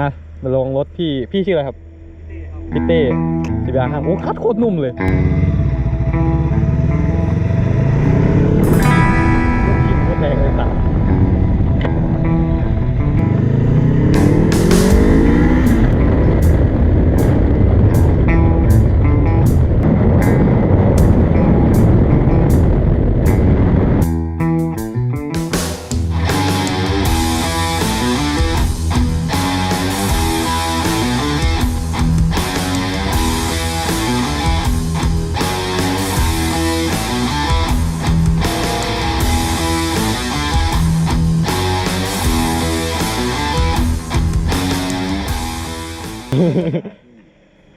อะมาลองรถพี่ พี่ชื่ออะไรครับนี่ครับพี่เต้สิบยางครับโอ้คัดโคตรนุ่มเลย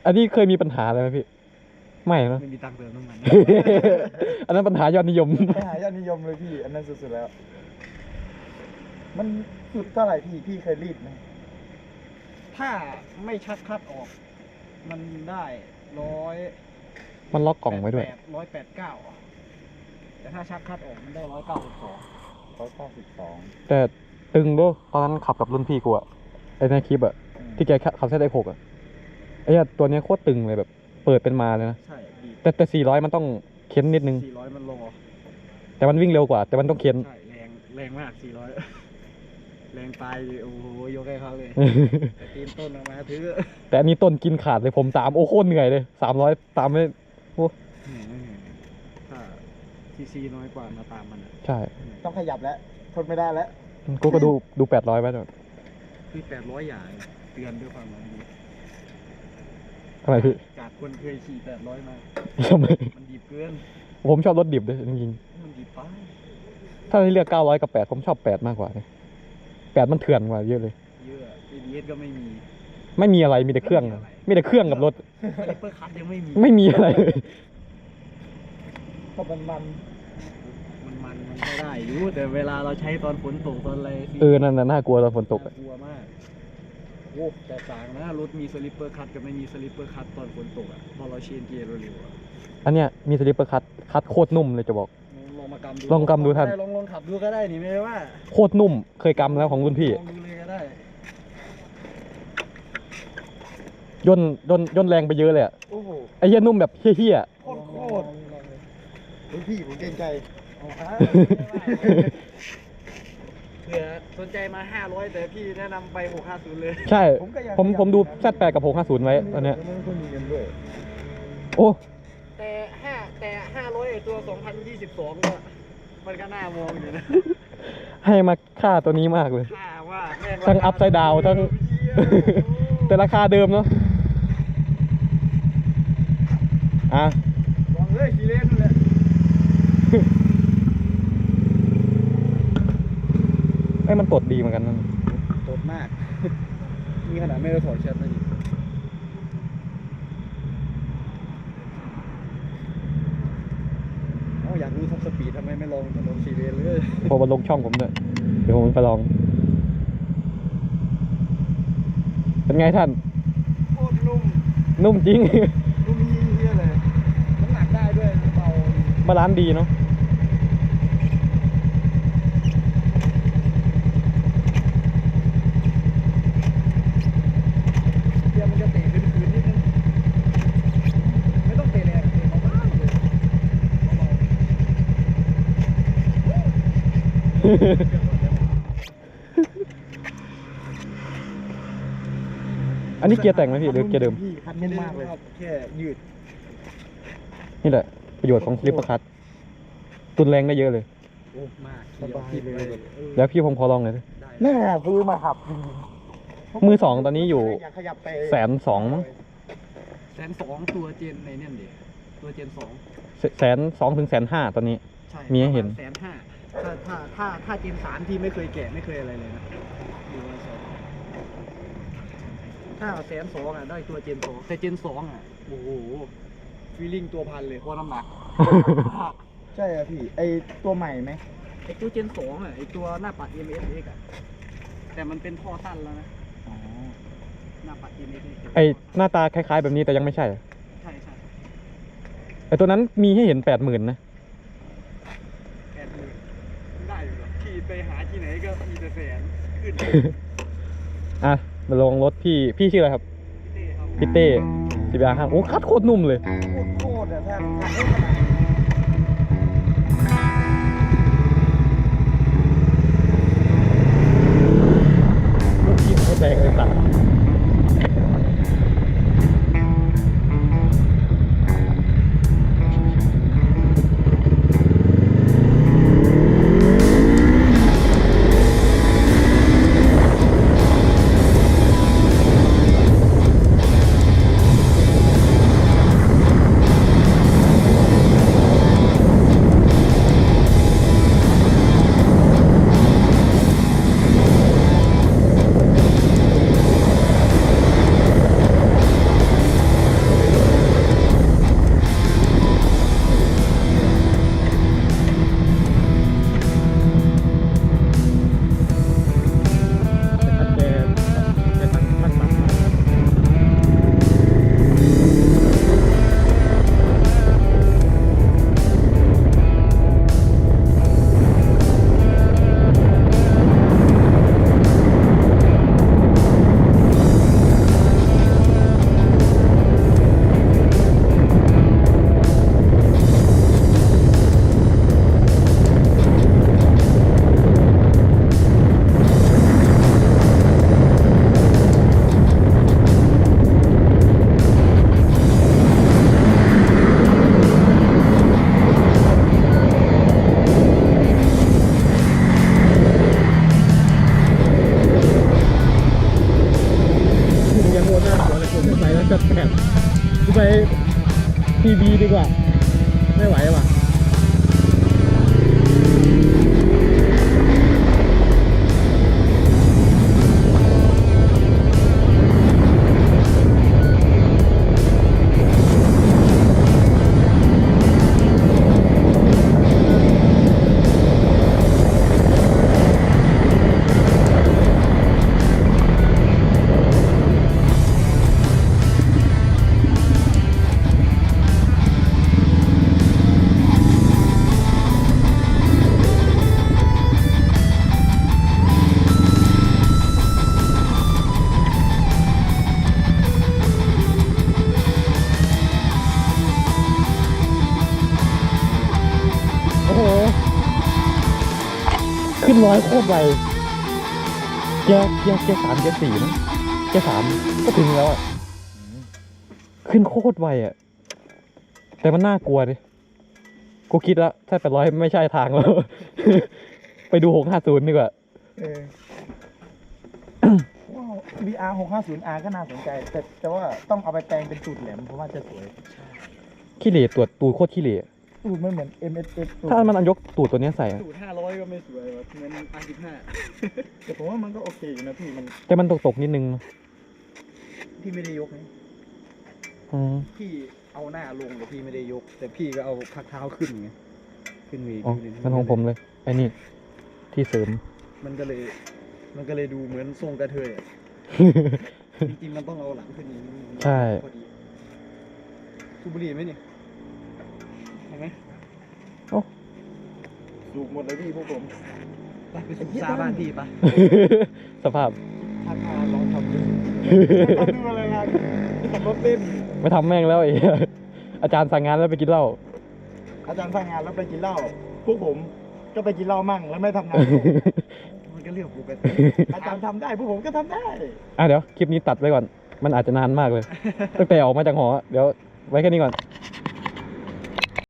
อันนี้เคยมีปัญหาอะไรไหมพี่ ไม่เนอะ ไม่มีตังค์เติมน้ำมัน อันนั้นปัญหายอดนิยมไปหายอดนิยมเลยพี่ อันนั้นสุดๆแล้ว มันสุดเท่าไหร่พี่ พี่เคยรีดไหมถ้าไม่ชักคัดออก มันได้ร้อยมันล็อกกล่องไว้ด้วย ร้อยแปดเก้าแต่ถ้าชักคัดออกมันได้ร้อยเก้าสิบสองร้อยเก้าสิบสองแต่ตึงด้วยตอนนั้นขับกับรุ่นพี่กูอะไอในคลิปอะ ที่แกขับเส้นไอหกอะไอ้เหี้ยตัวเนี้ยโคตรตึงเลยแบบ เปิดเป็นมาเลยนะใช่ดีแต่แต่สี่ร้อยมันต้องเค้นนิดนึง สี่ร้อยมันรอแต่มันวิ่งเร็วกว่า แต่มันต้องเค้น ใช่ แรงแรงมากสี่ร้อยแรงตายดิโอ้โหยกให้เขาเลยแต่ตีนต้นออกมาถือแต่อันนี้ต้นกินขาดเลยผมตามโอ้โคตรเหนื่อยเลยสามร้อยตามไม่เหนื่อยไม่เหนื่อยถ้าซีซีน้อยกว่ามาตามมันอะใช่เหนื่อยต้องขยับแล้วทนไม่ได้แล้วกูก็ดูดูแปดร้อยไปหน่อย คือแปดร้อยอย่าง เตือนด้วยความหวังดีอะไรพี่จากคนเคยขี่แปดร้อยมา ทำไมมันดีเกิน ผมชอบรถดิบด้วยจริงมันดีไปๆถ้าให้เลือกเก้าร้อยกับแปดผมชอบแปดมากกว่าแปดมันเถื่อนกว่าเยอะเลย เยอะ ABS ก็ไม่มี ไม่มีอะไรมีแต่เครื่อง มีแต่เครื่องกับรถ สลิปเปอร์คัทยังไม่มี ไม่มีอะไรเลยเพราะมันมันมันมันมันก็ได้อยู่แต่เวลาเราใช้ตอนฝนตกตอนอะไรสิเออ นั่นน่ะน่ากลัวตอนฝนตกอะากลัวมาก โอ้แต่ต่างนะรถมีสลิปเปอร์คัทกับไม่มีสลิปเปอร์คัทตอนฝนตกอะพอเราเชนเกียร์เร็วๆอะอันเนี้ยมีสลิปเปอร์คัตคัตโคตรนุ่มเลยจะบอก ลองมากำดูลองกำดูท่านได้ลองลองขับดูก็ได้นี่ไม่ได้ว่าโคตรนุ่ม เคยกำแล้วของรุ่นพี่ลองดูเลยก็ได้ ย่นย่นย่นแรงไปเยอะเลยอะโอ้โหไอ้เหี้ยนุ่มแบบเหี้ยๆอะ โคตรโคตร เฮ้ยพี่ผมเกรงใจ เอาอะเผื่อสนใจมา 500 แต่พี่แนะนำไป 650 เลย ใช่ ผมก็อยาก ผมผมดูแซดแปกับหกห้าศูนย์ไว้ตอนเนี้ยไม่ค่อยมีเงินด้วยโอ้แต่5แต่ 500ไอ้ตัว 2022 ก็มันก็น่ามองอยู่นะให้มาค่าตัวนี้มากเลย ค่าว่าแม่งทั้ง upside down ทั้ง แต่ราคาเดิมเนาะอะ ลองเลยขี่เล่นนั่นแหละ ไอ้ยมันตดดีเหมือนกันนั่นตดมากนี่ขนาดไม่ได้ถอดแชทนะนี่เอ้าอยากรู้ท็อปสปีดทำไมไม่ลองถนนสี่เลนเลยพอมาลงช่องผมด้วยเดี๋ยวผมไปลอง เป็นไงท่าน โคตรนุ่ม นุ่มจริง นุ่มเยี่ยเลยน้ำหนักได้ด้วยเบา บาลานซ์ดีเนาะ เกียร์มันจะเตะคืนๆนิดนึง ไม่ต้องเตะแรงเตะเบาๆเลยเบา อันนี้เกียร์แต่งไหมพี่หรือเกียร์เดิม พี่คันๆนุ่มมากเลยครับแค่ยืดนี่แหละ ประโยชน์ของสลิปเปอร์คัตตุนแรงได้เยอะเลย โอ้มากสบายเลยออแล้วพี่ผมขอลองหน่อยดิได้แม่ซื้อมาขับจริงๆมือสองตอนนี้อยู่อยากขยับไปแสนสองมั้งแสนสองตัวเจนในเนี่ยดิตัวเจนสองแสนสองถึงแสนห้าตอนนี้ ใช่มีให้เห็นแสนห้า ถ้าถ้าถ้าถ้าเจนสามที่ไม่เคยแกะไม่เคยอะไรเลยนะดูว่าแสนถ้าแสนสองอะได้ตัวเจนสองแต่เจนสองอะโอ้โหฟีลลิ่งตัวพันเลยเพราะน้ำหนัก ใช่อะพี่ไอตัวใหม่ไหมไอตัวเจนสองอะไอตัวหน้าปัด M S X อะแต่มันเป็นท่อสั้นแล้วนะอ๋อหน้าปัด M S X ไอหน้าตาคล้ายๆแบบนี้แต่ยังไม่ใช่ ใช่ใช่ไอตัวนั้นมีให้เห็นแปดหมื่นนะ แปดหมื่นได้อยู่หรอกขี่ไปหา ที่ไหนก็มีแต่แสนขึ้นอะมาลองรถพี่พี่ชื่ออะไรครับพี่เต้ซีบีอาร์ห้าโอ้คัดโคตรนุ่มเลย โคตรๆอะถ้าถ้าได้ขนาดนี้ ดีกว่า ไม่ไหวว่ะ นร้อยโคตรไวเกียร์เกียร์เกียร์สามเกียร์สี่มั้งเกียร์สามก็ถึงแล้วอะขึ้นโคตรไวอะ แต่มันน่ากลัวดิกูคิดแล้วถ้าแปดร้อยไม่ใช่ทางแล้ว ไปดูหกห้าศูนย์ดีกว่าเออว้าว VR 650R ก็น่าสนใจ แต่แต่ว่าต้องเอาไปแปลงเป็นจุดแหลมเพราะว่าจะสวย ขี้เหร่ตรวจตูดโคตรขี้เหร่ ตูดมันเหมือน MSX ตูดถ้ามันอันยกตูดตัวเนี้ยใส่อะสูตรห้าร้อยก็ไม่สวยว่ะเหมือนอาร์สิบห้าแต่ผมว่ามันก็โอเคอยู่นะพี่มันแต่มันตกตกๆนิดนึงพี่ไม่ได้ยกนะอืมพี่เอาหน้าลงแต่พี่ไม่ได้ยก แต่พี่ก็เอาพักเท้าขึ้นไงขึ้นมีอ๋อมันของผมเลยไอ้นี่ที่เสริม มันก็เลย มันก็เลยดูเหมือนทรงกระเทยอะจริงๆมันต้องเอาหลังขึ้นอย่างนี้ใช่ พอดีสูบบุหรี่ไหมนี่เห็น ไหมสูบหมดเลยพี่พวกผมไปไปสูบซาบ้านพี่ปะสภาพถ้าพาลองทำดูทำดูอะไรล่ะขับรถเล่นไม่ทำแม่งแล้วไอ้เหี้ยอาจารย์สั่งงานแล้วไปกินเหล้าอาจารย์ทำงานแล้วไปกินเหล้าพวกผมก็ไปกินเหล้ามั่งแล้วไม่ทำงานมันก็เรื่องปกติอาจารย์ทำได้พวกผมก็ทำได้อะเดี๋ยวคลิปนี้ตัดไว้ก่อน มันอาจจะนานมากเลยตั้งแต่ออกมาจากหอ เดี๋ยวไว้แค่นี้ก่อนค